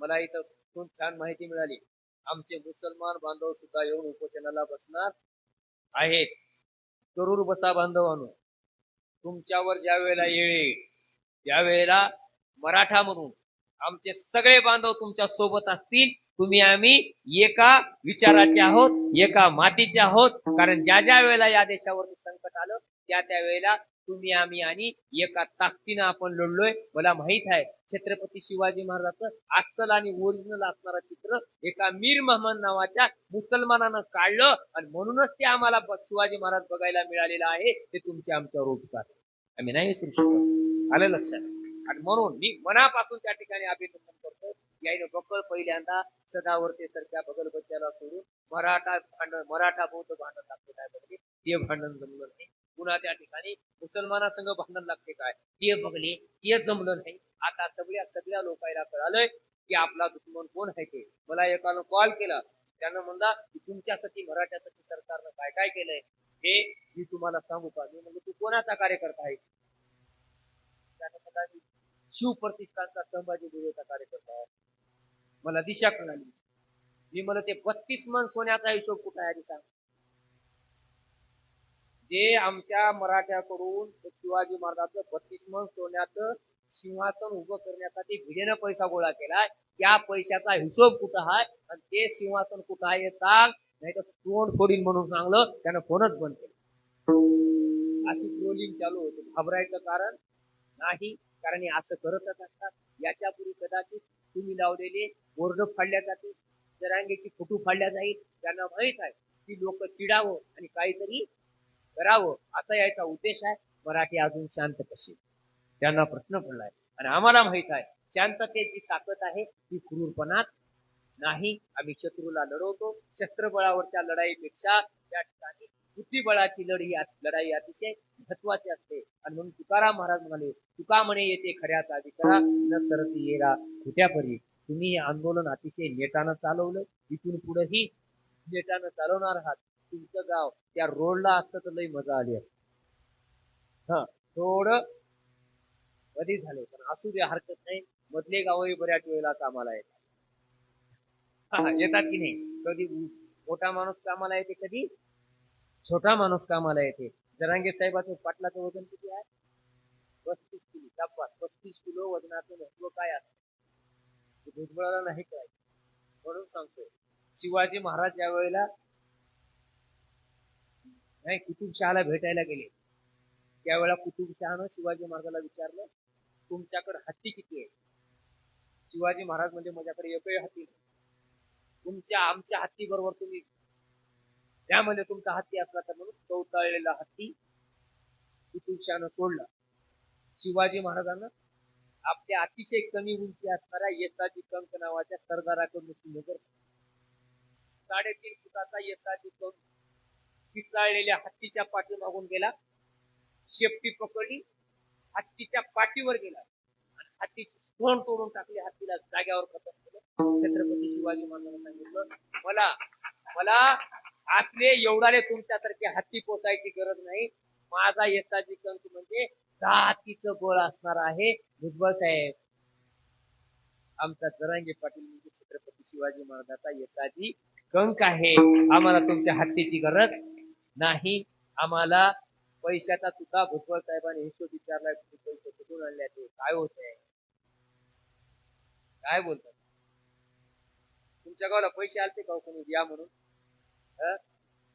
मला इथं खूप छान माहिती मिळाली. आमचे मुसलमान बांधव सुद्धा येऊन उपोषणाला बसणार आहेत. जरूर बसा बांधवांनो तुमच्यावर ज्या वेळेला येईल त्या वेळेला मराठा म्हणून आमचे सगळे बांधव तुमच्यासोबत असतील. तुम्ही आम्ही एका विचाराचे आहोत एका मातीचे आहोत. कारण ज्या ज्या वेळेला या देशावरती संकट आलं त्या त्या वेळेला तुम्ही आम्ही आणि एका ताकदीनं आपण लढलोय. मला माहीत आहे छत्रपती शिवाजी महाराजाचं अस्सल आणि ओरिजिनल असणारा चित्र एका मीर महमद नावाच्या मुसलमानानं काढलं आणि म्हणूनच ते आम्हाला शिवाजी महाराज बघायला मिळालेलं आहे. ते तुमचे आमच्यावर उपकार. आम्ही नाही विसरू शकत. आलं लक्षात? आणि म्हणून मी मनापासून त्या ठिकाणी अभिनंदन करतो. याईनं बकळ पहिल्यांदा सदावर्ते सारख्या बगल बच्च्याला सोडून मराठा भांडण मराठा बौद्ध भांडण दाखवत आहे. ते भांडण जमलं पुन्हा त्या ठिकाणी मुसलमानासंग भांडण लागते काय? हे बघले हे जमलं नाही. आता सगळ्या सगळ्या लोकांना कळालंय की आपला दुश्मन कोण आहे ते. मला एकानं कॉल केला. त्यानं म्हणला की तुमच्यासाठी मराठ्यासाठी सरकारनं काय काय केलंय? हे मी तुम्हाला सांगू का? मी म्हणजे तू कोणाचा कार्यकर्ता आहे त्यानं म्हणला, शिवप्रतिष्ठानचा संभाजी भिडेचा कार्यकर्ता आहे. मला दिशा कळाली. मी मला ते बत्तीस मन सोन्याचा हिशोब कुठं आहे आधी सांग? जे आमच्या मराठ्याकडून शिवाजी महाराजाचं बत्तीस मन सोन्याचं सिंहासन उभं करण्यासाठी भिडेनं पैसा गोळा केला त्या पैशाचा हिशोब कुठं आहे आणि ते सिंहासन कुठं आहे हे सांग. नाही तर तोंड फोडील म्हणून सांगलं त्यानं फोनच बंद केला. अशी ट्रोलिंग चालू होती. घाबरायचं कारण नाही कारण हे असं करतच असतात. याच्यापूर्वी कदाचित तुम्ही लावलेले बोर्ड फाडल्या जातील जरांगेची फोटो फाडल्या जाईल. त्यांना माहीत आहे की लोक चिडावं आणि काहीतरी करावं असा याचा उद्देश आहे मराठी अजून शांत कशी त्यांना प्रश्न पडलाय. आणि आम्हाला माहीत आहे शांततेची ताकद आहे ती क्रूरपणात नाही. आम्ही शत्रूला लढवतो. शस्त्रबळावरच्या लढाईपेक्षा त्या ठिकाणी बुद्धिबळाची लढी लढाई अतिशय महत्वाची असते. आणि म्हणून तुकाराम महाराज म्हणाले तुका म्हणे येते खऱ्याचा करा नंतर ती येरा खोट्यापरी तुम्ही हे आंदोलन अतिशय नेटानं चालवलं. इथून पुढेही नेटानं चालवणार आहात. तुमचं गाव त्या रोडला असतं तर लई मजा आली असते. हा थोडं कधी झाले पण असू दे हरकत नाही. मधले गावही बऱ्याच वेळेला कामाला येतात. येतात की नाही? कधी मोठा माणूस कामाला येते कधी छोटा माणूस कामाला येते. जरांगे साहेबाचं पाटलाचं वजन किती आहे? पस्तीस किलो शाबास पस्तीस किलो वजनाचं महत्त्व काय असतं भुजबळाला नाही कळायचं. म्हणून सांगतोय शिवाजी महाराज ज्या वेळेला नाही कुतुबशहाला भेटायला गेले. त्यावेळेला कुतुबशहानं शिवाजी महाराजाला विचारलं तुमच्याकडे हत्ती किती आहे शिवाजी महाराज म्हणजे माझ्याकडे एकही हत्ती तुमच्या आमच्या हत्ती बरोबर तुम्ही त्यामध्ये म्हणजे तुमचा हत्ती असला तर म्हणून चौताळलेला हत्ती कुतुबशहानं सोडला. शिवाजी महाराजांना आपल्या अतिशय कमी उंची असणाऱ्या येसाजी कंक नावाच्या सरदाराकडून साडेतीन फुटाचा येसाजी कंक पिसाळलेल्या हत्तीच्या पाठीमागून गेला. शेपटी पकडली. हत्तीच्या पाठीवर गेला. आणि हत्तीची तोंड तोडून टाकली. हत्तीला जाग्यावर खतम केलं छत्रपती शिवाजी महाराजांना सांगितलं मला मला आपले एवढाले तुमच्यासारखे हत्ती पोचायची गरज नाही. माझा येसाजी कंक म्हणजे जातीचं बळ असणार आहे. भुजबळ साहेब आमचा जरांगे पाटील म्हणजे छत्रपती शिवाजी महाराजाचा येसाजी कंक आहे. आम्हाला तुमच्या हत्तीची गरज नाही. आम्हाला पैशाचा सुद्धा भुजबळ साहेबांनी हिशोब विचारला तुम्ही पैसे कुठून आणले ते? काय होत आहे? काय बोलतात? तुमच्या गावाला पैसे आलते का हो कोणी? द्या म्हणून?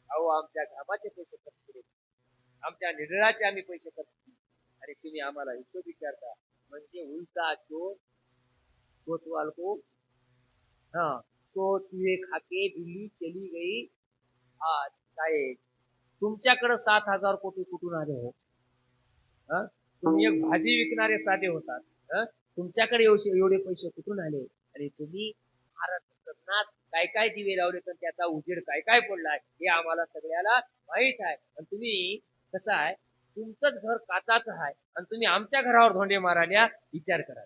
अहो आमच्या घामाचे पैसे खर्च केले. आमच्या निधळाचे आम्ही पैसे खर्च केले. आणि तुम्ही आम्हाला हिशोब विचारता. म्हणजे उलटा चोर कोतवाल को हाँ सो चूहे खाके बिल्ली चली गई. आज साहेब तुमच्याकडे सात हजार कोटी कुठून आले हो? तुम्ही एक भाजी विकणारे साधे होतात. तुमच्याकडे एवढे एवढे पैसे कुठून आले? आणि तुम्ही महाराष्ट्र काय काय दिवे लावले तर त्याचा उजेड काय काय पडलाय हे आम्हाला सगळ्याला माहीत आहे. आणि तुम्ही कसं आहे? तुमचंच घर काचाचं आहे. आणि तुम्ही आमच्या घरावर धोंडे मारायला विचार करा